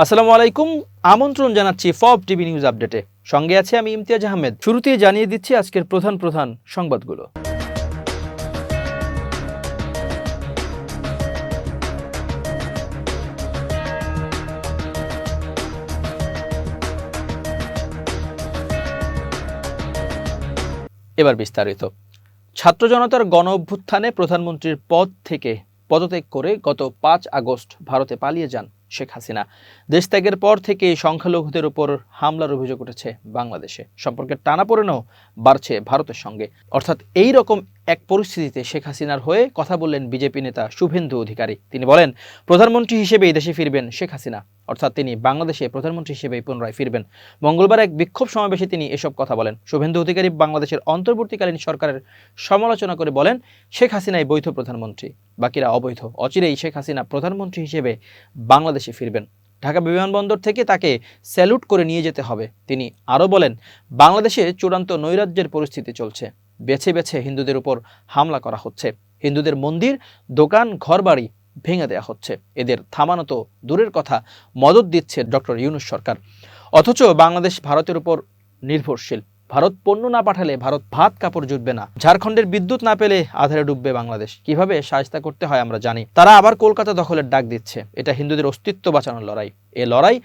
আসসালামু আলাইকুম, আমন্ত্রণ জানাচ্ছি ফব টিভি নিউজ আপডেটে। সঙ্গে আছে আমি ইমতিয়াজ আহমেদ। শুরুতেই জানিয়ে দিচ্ছি আজকের প্রধান প্রধান সংবাদগুলো। এবার বিস্তারিত। ছাত্র জনতার গণ অভ্যুত্থানে প্রধানমন্ত্রীর পদ থেকে পদত্যাগ করে গত পাঁচ আগস্ট ভারতে পালিয়ে যান। শেখ হাসিনা। দেশ ত্যাগের পর থেকে সংখ্যালঘুদের উপর হামলার অভিযোগ উঠেছে বাংলাদেশে। সম্পর্কের টানাপোড়েনও বাড়ছে ভারতের সঙ্গে। অর্থাৎ এই রকম এক পরিস্থিতিতে শেখ হাসিনার হয়ে কথা বললেন বিজেপি নেতা শুভেন্দু অধিকারী। তিনি বলেন, প্রধানমন্ত্রী হিসেবে এই দেশে ফিরবেন শেখ হাসিনা। অর্থাৎ তিনি বাংলাদেশে প্রধানমন্ত্রী হিসেবেই পুনরায় ফিরবেন। মঙ্গলবার এক বিক্ষোভ সমাবেশে তিনি এসব কথা বলেন। শুভেন্দু অধিকারী বাংলাদেশের অন্তর্বর্তীকালীন সরকারের সমালোচনা করে বলেন, শেখ হাসিনাই বৈধ প্রধানমন্ত্রী, বাকিরা অবৈধ। অচিরেই শেখ হাসিনা প্রধানমন্ত্রী হিসেবে বাংলাদেশে ফিরবেন। ঢাকা বিমানবন্দর থেকে তাকে স্যালুট করে নিয়ে যেতে হবে। তিনি আরও বলেন, বাংলাদেশে চূড়ান্ত নৈরাজ্যের পরিস্থিতি চলছে। বেছে বেছে হিন্দুদের উপর হামলা করা হচ্ছে। হিন্দুদের মন্দির, দোকান, ঘরবাড়ি ভেঙে দেওয়া হচ্ছে। এদের থামানো তো দূরের কথা, মদত দিচ্ছে ডক্টর ইউনুস সরকার। অথচ বাংলাদেশ ভারতের উপর নির্ভরশীল। ভারত পণ্য না পাঠালে ভারত ভাত কাপড় জুটবে না। ঝাড়খণ্ডের বিদ্যুৎ না পেলে আধারে ডুববে বাংলাদেশ। কীভাবে সাহায্য করতে হয় আমরা জানি। তারা আবার কলকাতা দখলের ডাক দিচ্ছে। এটা হিন্দুদের অস্তিত্ব বাঁচানোর লড়াই। এ লড়াই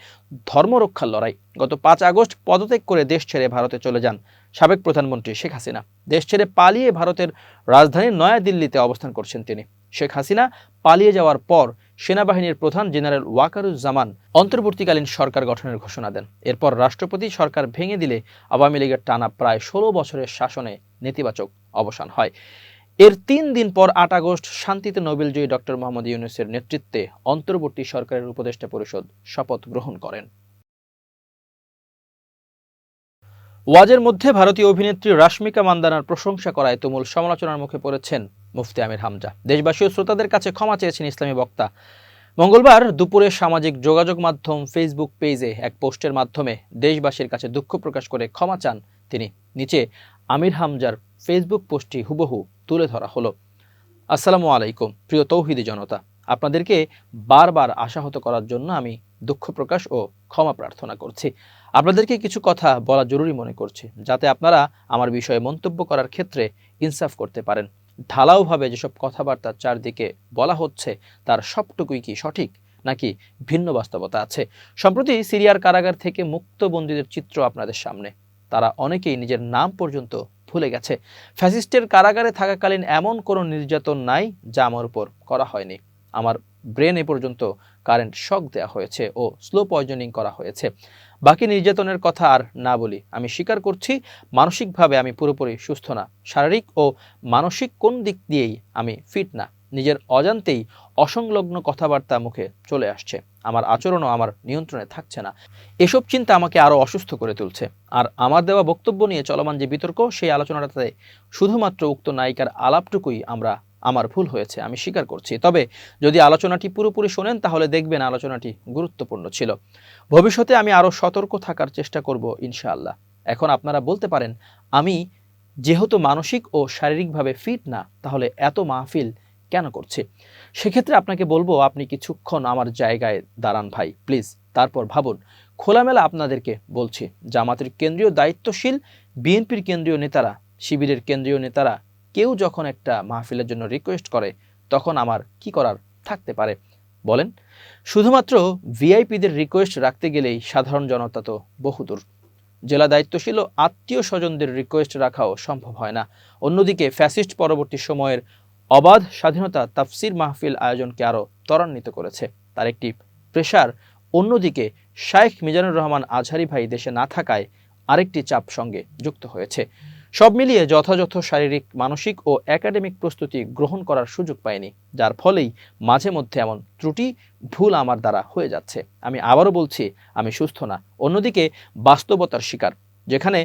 ধর্মরক্ষার লড়াই। গত পাঁচ আগস্ট পদত্যাগ করে দেশ ছেড়ে ভারতে চলে যান সাবেক প্রধানমন্ত্রী শেখ হাসিনা। দেশ ছেড়ে পালিয়ে ভারতের রাজধানী নয়াদিল্লিতে অবস্থান করছেন তিনি। শেখ হাসিনা পালিয়ে যাওয়ার পর সেনাবাহিনীর প্রধান জেনারেল ওয়াকারুজ্জামান অন্তর্বর্তীকালীন সরকার গঠনের ঘোষণা দেন। এরপর রাষ্ট্রপতি সরকার ভেঙে দিলে আওয়ামী লীগের টানা প্রায় ষোলো বছরের শাসনে নেতিবাচক অবসান হয়। এর তিন দিন পর আট আগস্ট শান্তিতে নোবেলজয়ী ডক্টর মোহাম্মদ ইউনুসের নেতৃত্বে অন্তর্বর্তী সরকারের উপদেষ্টা পরিষদ শপথ গ্রহণ করেন। ওয়াজের মধ্যে ভারতীয় অভিনেত্রী রাশ্মিকা মান্দানার প্রশংসা করায় তুমুল সমালোচনার মুখে পড়েছেন মুফতি আমির হামজা। দেশবাসী ও শ্রোতাদের কাছে ক্ষমা চেয়েছেন ইসলামী বক্তা। মঙ্গলবার দুপুরে সামাজিক যোগাযোগ মাধ্যম ফেসবুক পেজে এক পোস্টের মাধ্যমে দেশবাসীর কাছে দুঃখ প্রকাশ করে ক্ষমা চান তিনি। নিচে আমির হামজার ফেসবুক পোস্টটি হুবহু তুলে ধরা হলো। আসসালামু আলাইকুম, প্রিয় তৌহিদি জনতা। আপনাদেরকে বারবার আশাহত করার জন্য আমি দুঃখ প্রকাশ ও ক্ষমা প্রার্থনা করছি। আপনাদেরকে কিছু কথা বলা জরুরি মনে করছি, যাতে আপনারা আমার বিষয়ে মন্তব্য করার ক্ষেত্রে ইনসাফ করতে পারেন। ঢালাওভাবে যেসব কথাবার্তা চারদিকে বলা হচ্ছে, তার সবটুকুই কি সঠিক, নাকি ভিন্ন বাস্তবতা আছে? সম্প্রতি সিরিয়ার কারাগার থেকে মুক্ত বন্দীদের চিত্র আপনাদের সামনে। তারা অনেকেই নিজের নাম পর্যন্ত ভুলে গেছে। ফ্যাসিস্টের কারাগারে থাকাকালীন এমন কোনো নির্যাতন নাই, যা আমার উপর করা হয়নি। আমার ব্রেন এ পর্যন্ত কারেন্ট শক দেওয়া হয়েছে ও স্লো পয়জনিং করা হয়েছে। বাকি নির্যাতনের কথা আর না বলি। আমি স্বীকার করছি, মানসিকভাবে আমি পুরোপুরি সুস্থ না। শারীরিক ও মানসিক কোন দিক দিয়েই আমি ফিট না। নিজের অজান্তেই অসংলগ্ন কথাবার্তা মুখে চলে আসছে। আমার আচরণও আমার নিয়ন্ত্রণে থাকছে না। এসব চিন্তা আমাকে আরও অসুস্থ করে তুলছে। আর আমার দেওয়া বক্তব্য নিয়ে চলমান যে বিতর্ক, সেই আলোচনাটাতে শুধুমাত্র উক্ত নায়িকার আলাপটুকুই আমরা আমার ভুল হয়েছে, আমি স্বীকার করছি। তবে যদি আলোচনাটি পুরোপুরি শোনেন, তাহলে দেখবেন আলোচনাটি গুরুত্বপূর্ণ ছিল। ভবিষ্যতে আমি আরও সতর্ক থাকার চেষ্টা করব, ইনশাআল্লাহ। এখন আপনারা বলতে পারেন, আমি যেহেতু মানসিক ও শারীরিকভাবে ফিট না, তাহলে এত মাহফিল কেন করছে? সেক্ষেত্রে আপনাকে বলব, আপনি কিছুক্ষণ আমার জায়গায় দাঁড়ান ভাই, প্লিজ। তারপর ভাবুন, খোলামেলা আপনাদেরকে বলছি, জামাতের কেন্দ্রীয় দায়িত্বশীল, বিএনপির কেন্দ্রীয় নেতারা, শিবিরের কেন্দ্রীয় নেতারা কেউ যখন একটা মাহফিলের জন্য রিকোয়েস্ট করে, তখন আমার কি করার থাকতে পারে? বলেন, শুধুমাত্র ভিআইপিদের রিকোয়েস্ট রাখতে গেলেই সাধারণ জনতা তো বহুদূর। জেলা দায়িত্বশীল আত্মীয় স্বজনদের রিকোয়েস্ট রাখাও সম্ভব হয় না। অন্যদিকে ফ্যাসিস্ট পরবর্তী সময়ের অবাধ স্বাধীনতা তাফসির মাহফিল আয়োজনকে আরও ত্বরান্বিত করেছে। তার একটি প্রেশার অন্যদিকে শাইখ মিজানুর রহমান আজহারি ভাই দেশে না থাকায় আরেকটি চাপ সঙ্গে যুক্ত হয়েছে। সব মিলিয়ে যথাযথ শারীরিক, মানসিক ও একাডেমিক প্রস্তুতি গ্রহণ করার সুযোগ পাইনি, যার ফলেই মাঝে মধ্যে এমন ত্রুটি ভুল আমার দ্বারা হয়ে যাচ্ছে। আমি আবারও বলছি, আমি সুস্থ না। অন্যদিকে, বাস্তবতার শিকার, যেখানে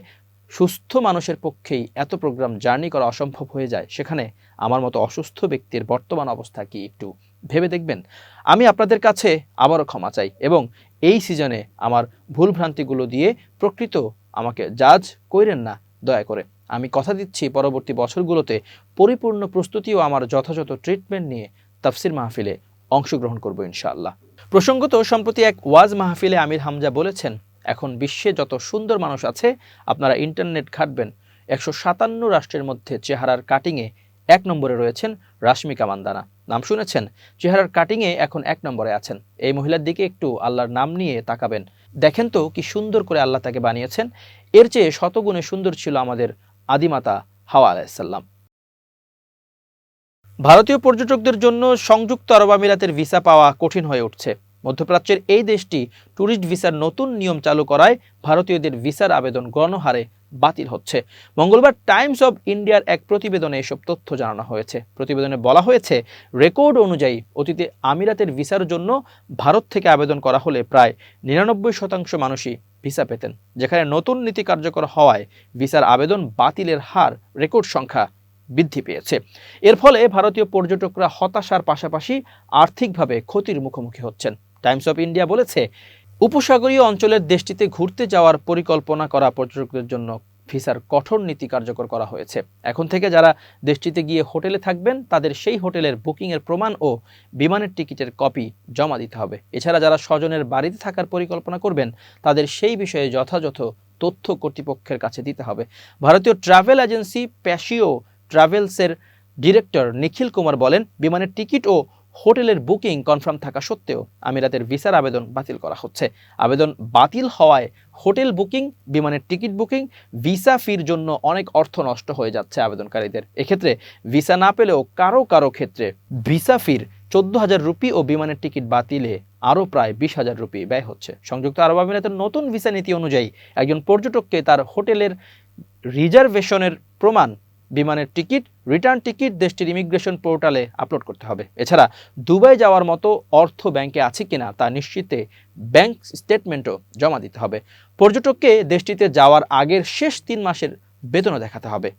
সুস্থ মানুষের পক্ষেই এত প্রোগ্রাম জার্নি করা অসম্ভব হয়ে যায়, সেখানে আমার মতো অসুস্থ ব্যক্তির বর্তমান অবস্থা কি একটু ভেবে দেখবেন? আমি আপনাদের কাছে আবারও ক্ষমা চাই এবং এই সিজনে আমার ভুলভ্রান্তিগুলো দিয়ে প্রকৃত আমাকে জাজ কইরেন না, দয়া করে। আমি কথা দিচ্ছি পরবর্তী বছরগুলোতে পরিপূর্ণ প্রস্তুতি ও আমার যথাযথ ট্রিটমেন্ট নিয়ে তাফসির মাহফিলে অংশগ্রহণ করব ইনশাআল্লাহ। প্রসঙ্গত, সম্প্রতি এক ওয়াজ মাহফিলে আমির হামজা বলেছেন, এখন বিশ্বে যত সুন্দর মানুষ আছে, আপনারা ইন্টারনেট ঘাটবেন। একশো সাতান্ন রাষ্ট্রের মধ্যে চেহারার কাটিংয়ে এক নম্বরে রয়েছেন রাশমিকা মান্দানা। নাম শুনেছেন? চেহারার কাটিংয়ে এখন এক নম্বরে আছেন। এই মহিলার দিকে একটু আল্লাহর নাম নিয়ে তাকাবেন। দেখেন তো কি সুন্দর করে আল্লাহ তাকে বানিয়েছেন। এর চেয়ে শতগুণে সুন্দর ছিল আমাদের আদিমাতা হাওয়া আলাইসাল্লাম ভারতীয় পর্যটকদের জন্য সংযুক্ত আরব আমিরাতের ভিসা পাওয়া কঠিন হয়ে উঠছে। মধ্যপ্রাচ্যের এই দেশটি ট্যুরিস্ট ভিসার নতুন নিয়ম চালু করায় ভারতীয়দের ভিসার আবেদন গণহারে বাতিল হচ্ছে। মঙ্গলবার টাইমস অব ইন্ডিয়ার এক প্রতিবেদনে এসব তথ্য জানানো হয়েছে। প্রতিবেদনে বলা হয়েছে, রেকর্ড অনুযায়ী অতীতে আমিরাতের ভিসার জন্য ভারত থেকে আবেদন করা হলে প্রায় নিরানব্বই শতাংশ মানুষই ভিসা পেতেন। যেখানে নতুন নীতি কার্যকর হওয়ায় ভিসার আবেদন বাতিলের হার রেকর্ড সংখ্যা বৃদ্ধি পেয়েছে। এর ফলে ভারতীয় পর্যটকরা হতাশার পাশাপাশি আর্থিকভাবে ক্ষতির মুখোমুখি হচ্ছেন। টাইমস অফ ইন্ডিয়া বলেছে, উপসাগরীয় অঞ্চলের দেশটিতে ঘুরতে যাওয়ার পরিকল্পনা করা পর্যটকদের জন্য ভিসার কঠোর নীতি কার্যকর করা হয়েছে। এখন থেকে যারা দেশটিতে গিয়ে হোটেলে থাকবেন, তাদের সেই হোটেলের বুকিংয়ের প্রমাণ ও বিমানের টিকিটের কপি জমা দিতে হবে। এছাড়া যারা স্বজনের বাড়িতে থাকার পরিকল্পনা করবেন, তাদের সেই বিষয়ে যথাযথ তথ্য কর্তৃপক্ষের কাছে দিতে হবে। ভারতীয় ট্রাভেল এজেন্সি প্যাশিও ট্রাভেলসের ডিরেক্টর নিখিল কুমার বলেন, বিমানের টিকিট ও হোটেলের বুকিং কনফার্ম থাকা সত্ত্বেও আমিরাতের ভিসার আবেদন বাতিল করা হচ্ছে। আবেদন বাতিল হওয়ায় হোটেল বুকিং, বিমানের টিকিট বুকিং, ভিসা ফির জন্য অনেক অর্থ নষ্ট হয়ে যাচ্ছে আবেদনকারীদের। এক্ষেত্রে ভিসা না পেলেও কারও কারও ক্ষেত্রে ভিসা ফির চোদ্দ হাজার রুপি ও বিমানের টিকিট বাতিলে আরও প্রায় বিশ হাজার রুপি ব্যয় হচ্ছে। সংযুক্ত আরব আমিরাতের নতুন ভিসা নীতি অনুযায়ী একজন পর্যটককে তার হোটেলের রিজার্ভেশনের প্রমাণ বিমানের টিকিট, রিটার্ন টিকিট, দেশটির ইমিগ্রেশন পোর্টালে আপলোড করতে হবে। এছাড়া দুবাই যাওয়ার মতো অর্থ ব্যাংকে আছে কিনা তা নিশ্চিতে ব্যাংক স্টেটমেন্টও জমা দিতে হবে। পর্যটককে দেশটিতে যাওয়ার আগের শেষ তিন মাসের বেতনও দেখাতে হবে।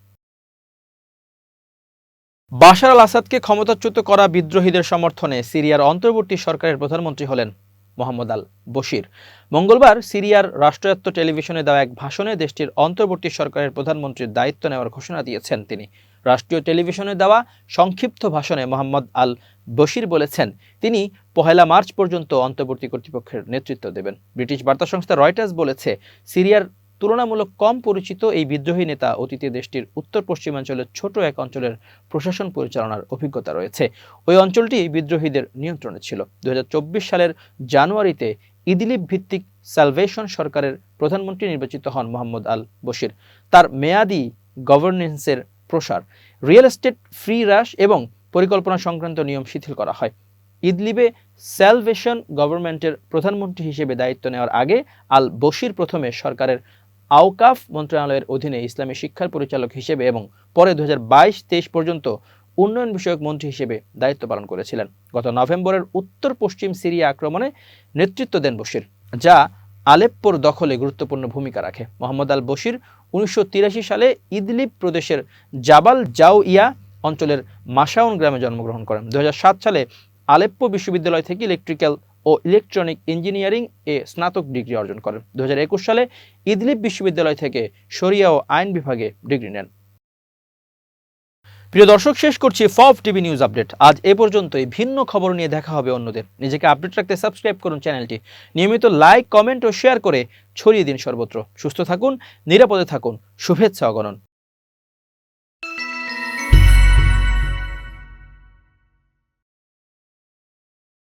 বাশার আল আসাদকে ক্ষমতাচ্যুত করা বিদ্রোহীদের সমর্থনে সিরিয়ার অন্তর্বর্তী সরকারের প্রধানমন্ত্রী হলেন মোহাম্মদ আল বশির। মঙ্গলবার সিরিয়ার রাষ্ট্রায়ত্ত টেলিভিশনে দেওয়া এক ভাষণে দেশটির অন্তর্বর্তী সরকারের প্রধানমন্ত্রীর দায়িত্ব নেওয়ার ঘোষণা দিয়েছেন তিনি। রাষ্ট্রীয় টেলিভিশনে দেওয়া সংক্ষিপ্ত ভাষণে মোহাম্মদ আল বশির বলেছেন, তিনি পহেলা মার্চ পর্যন্ত অন্তর্বর্তী কর্তৃপক্ষের নেতৃত্ব দেবেন। ব্রিটিশ বার্তা সংস্থা রয়টার্স বলেছে, সিরিয়ার তুলনামূলক কম পরিচিত এই বিদ্রোহী নেতা অতীতে দেশটির উত্তর পশ্চিমাঞ্চলের ছোট এক অঞ্চলের প্রশাসন পরিচালনার অভিজ্ঞতা রয়েছে। ওই অঞ্চলটি বিদ্রোহীদের নিয়ন্ত্রণে ছিল। দু সালের জানুয়ারিতে ইদিলিপ ভিত্তিক সালভেশন সরকারের প্রধানমন্ত্রী নির্বাচিত হন মোহাম্মদ আল বশির। তার মেয়াদি গভর্নেন্সের প্রসার। রিয়েল এস্টেট ফ্রি হ্রাস এবং পরিকল্পনা সংক্রান্ত নিয়ম শিথিল করা হয়। ইদলিবে স্যালভেশন গভর্নমেন্টের প্রধানমন্ত্রী হিসেবে দায়িত্ব নেওয়ার আগে আল বশির প্রথমে সরকারের আওকাফ মন্ত্রণালয়ের অধীনে ইসলামী শিক্ষার পরিচালক হিসেবে এবং পরে দু হাজার পর্যন্ত উন্নয়ন বিষয়ক মন্ত্রী হিসেবে দায়িত্ব পালন করেছিলেন। গত নভেম্বরের উত্তর পশ্চিম সিরিয়া আক্রমণে নেতৃত্ব দেন বশির, যা আলেপ্পোর দখলে গুরুত্বপূর্ণ ভূমিকা রাখে। মোহাম্মদ আল বশির উনিশশো তিরাশি সালে ইদলিব প্রদেশের জাবাল জাউইয়া অঞ্চলের মাসাউন গ্রামে জন্মগ্রহণ করেন। দু হাজার সাত সালে আলেপ্পো বিশ্ববিদ্যালয় থেকে ইলেকট্রিক্যাল ও ইলেকট্রনিক ইঞ্জিনিয়ারিং এ স্নাতক ডিগ্রি অর্জন করেন। দু হাজার একুশ সালে ইদলিপ বিশ্ববিদ্যালয় থেকে শরিয়া ও আইন বিভাগে ডিগ্রি নেন। প্রিয় দর্শক, শেষ করছি ফফ টিভি নিউজ আপডেট। আজ এ পর্যন্তই। ভিন্ন খবর নিয়ে দেখা হবে অন্যদের। নিজেকে আপডেট রাখতে সাবস্ক্রাইব করুন চ্যানেলটি। নিয়মিত লাইক, কমেন্ট ও শেয়ার করে ছড়িয়ে দিন সর্বত্র। সুস্থ থাকুন, নিরাপদে থাকুন। শুভেচ্ছা অগণন